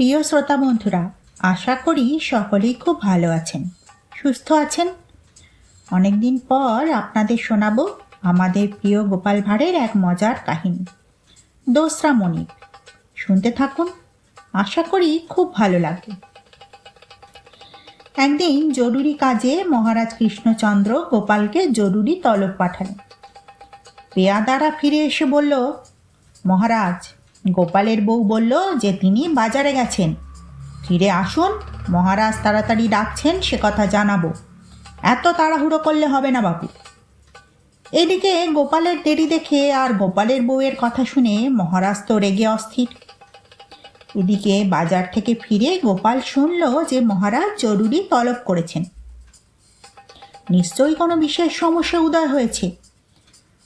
প্রিয় শ্রোতা বন্ধুরা, আশা করি সকলেই খুব ভালো আছেন। সুস্থ আছেন? অনেকদিন পর আপনাদের শোনাবো আমাদের প্রিয় গোপাল ভাঁড়ের এক মজার কাহিনী। দোসরা মণি শুনতে থাকুন, আশা করি খুব ভালো লাগবে। একদিন জরুরি কাজে মহারাজ কৃষ্ণচন্দ্র গোপালকে জরুরি তলব পাঠালেন। পেয়াদারা ফিরে এসে বলল, মহারাজ গোপালের বউ বলল যে তিনি বাজারে গেছেন। ফিরে আসুন, মহারাজ তাড়াতাড়ি ডাকছেন, সে কথা জানাব। এত তাড়াহুড়ো করলে হবে না বাবু এদিকে গোপালের দেরি দেখে আর গোপালের বউয়ের কথা শুনে মহারাজ তো রেগে অস্থির। এদিকে বাজার থেকে ফিরে গোপাল শুনল যে মহারাজ জরুরি তলব করেছেন। নিশ্চয়ই কোনো বিশেষ সমস্যা উদয় হয়েছে।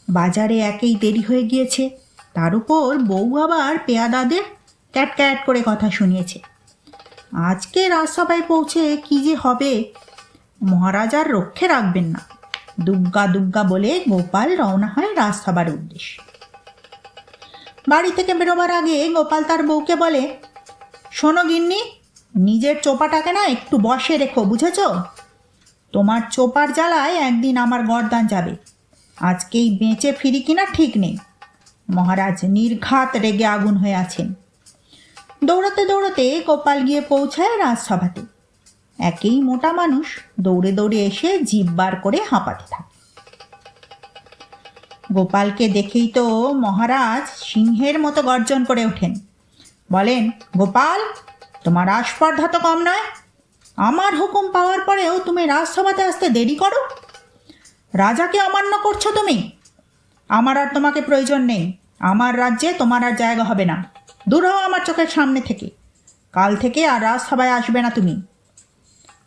বাজারে একেই দেরি হয়ে গিয়েছে। তার উপর বউ আবার পেয়াদাদের ক্যাট ক্যাট করে কথা শুনিয়েছে। আজকে রাজসভায় পৌঁছে কি যে হবে, মহারাজ আর রক্ষে রাখবেন না। দুগ্গা দুগ্গা বলে গোপাল রওনা হয় রাজসভার উদ্দেশ্যে। বাড়ি থেকে বেরোবার আগে গোপাল তার বউকে বলে, শোনো গিন্নি, নিজের চোপাটাকে না একটু বসে রেখো, বুঝেছ? তোমার চোপার জ্বালায় একদিন আমার গরদান যাবে। আজকেই বেঁচে ফিরি কিনা ঠিক নেই। মহারাজ নির্ঘাত রেগে আগুন হয়ে আছেন। দৌড়াতে দৌড়াতে গোপাল গিয়ে পৌঁছায় রাজসভাতে। একেই মোটা মানুষ দৌড়ে দৌড়ে এসে জিভ বার করে হাঁপাতে থাকে। গোপালকে দেখেই তো মহারাজ সিংহের মতো গর্জন করে ওঠেন। বলেন, গোপাল, তোমার আস্পর্ধা তো কম নয়। আমার হুকুম পাওয়ার পরেও তুমি রাজসভাতে আসতে দেরি করো। রাজাকে অমান্য করছ তুমি। আমার আর তোমাকে প্রয়োজন নেই। আমার রাজ্যে তোমার আর জায়গা হবে না। দূর হও আমার চোখের সামনে থেকে। কাল থেকে আর রাজসভায় আসবে না তুমি।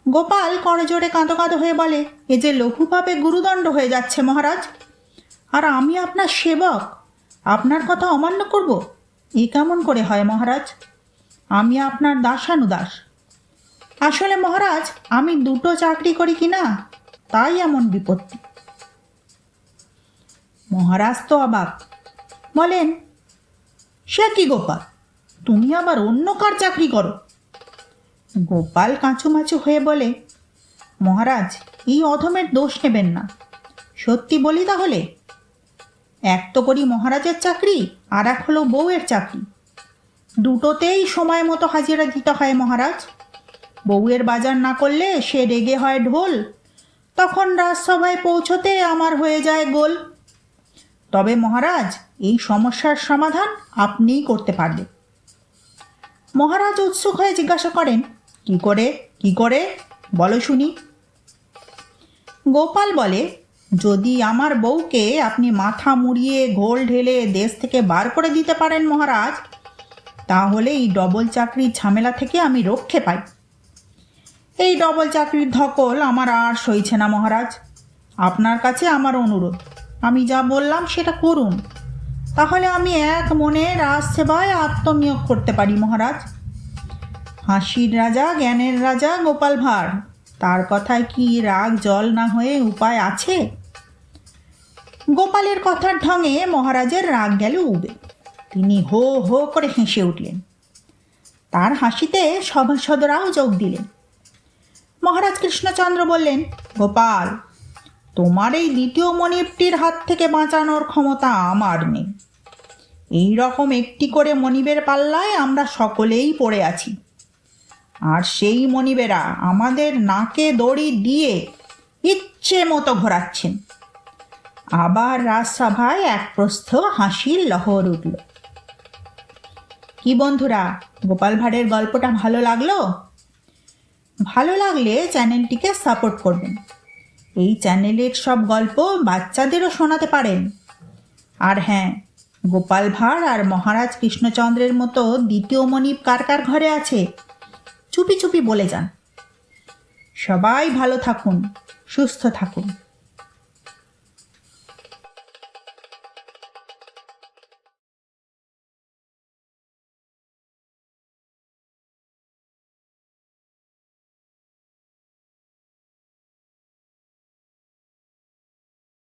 গোপাল করজোড়ে কাঁদো কাঁদো হয়ে বলে, এ যে লঘুভাবে গুরুদণ্ড হয়ে যাচ্ছে মহারাজ। আর আমি আপনার সেবক। আপনার কথা অমান্য করব? এ কেমন করে হয় মহারাজ? আমি আপনার দাসানুদাস। আসলে মহারাজ, আমি দুটো চাকরি করি কি না, তাই এমন বিপত্তি। মহারাজ তো অবাক। বলেন, সে কি গোপাল? তুমি আবার অন্য কার চাকরি করো? গোপাল কাঁচু কাঁচুমাচু হয়ে বলে, মহারাজ, এই অধমের দোষ নেবেন না। সত্যি বলি তাহলে? এক তো করি মহারাজের চাকরি, আর এক হলো বউয়ের চাকরি। দুটোতেই সময় মতো হাজিরা দিতে হয় মহারাজ। বউয়ের বাজার না করলে সে রেগে হয় ঢোল। তখন রাজসভায় পৌঁছতে আমার হয়ে যায় গোল। তবে মহারাজ এই সমস্যার সমাধান আপনিই করতে পারবেন মহারাজ উৎসুক হয়ে জিজ্ঞাসা করেন, কি করে কি করে? বলো শুনি। গোপাল বলে, যদি আমার বউকে আপনি মাথা মুড়িয়ে ঘোল ঢেলে দেশ থেকে বার করে দিতে পারেন মহারাজ, তাহলে এই ডবল চাকরির ঝামেলা থেকে আমি রক্ষে পাই। এই ডবল চাকরির ধকল আমার আর সইছে না মহারাজ। আপনার কাছে আমার অনুরোধ। আমি যা বললাম সেটা করুন। তাহলে আমি এক মনে রাজসেবায় আত্মনিয়োগ করতে পারি, মহারাজ। হাসির রাজা, জ্ঞানের রাজা, গোপাল ভাঁড়। তার কথায় কি রাগ, জল না হয়ে উপায় আছে? গোপালের কথার ঢঙে মহারাজের রাগ গেল উবে। তিনি হো হো করে হেসে উঠলেন। তার হাসিতে সভাসদরাও যোগ দিলেন। মহারাজ কৃষ্ণচন্দ্র বললেন, গোপাল, তোমার এই দ্বিতীয় মনিপটির হাত থেকে বাঁচানোর ক্ষমতা আমার নেই। এই রকম একটি করে মনিবের পাল্লায় আমরা সকলেই পড়ে আছি। আর সেই মনিবেরা আমাদের নাকে দড়ি দিয়ে ইচ্ছে মতো ঘোরাচ্ছেন। আবার রাজসভায় এক প্রস্থ হাসির লহর উঠল। কি বন্ধুরা, গোপাল ভাঁড়ের গল্পটা ভালো লাগল? ভালো লাগলে চ্যানেলটিকে সাপোর্ট করবেন। এই চ্যানেলের সব গল্প বাচ্চাদেরও শোনাতে পারেন। আর হ্যাঁ গোপাল ভাঁড় আর মহারাজ কৃষ্ণচন্দ্রের মতো দ্বিতীয় মনিপ কার কার ঘরে আছে? চুপি চুপি বলে যান। সবাই ভালো থাকুন, সুস্থ থাকুন।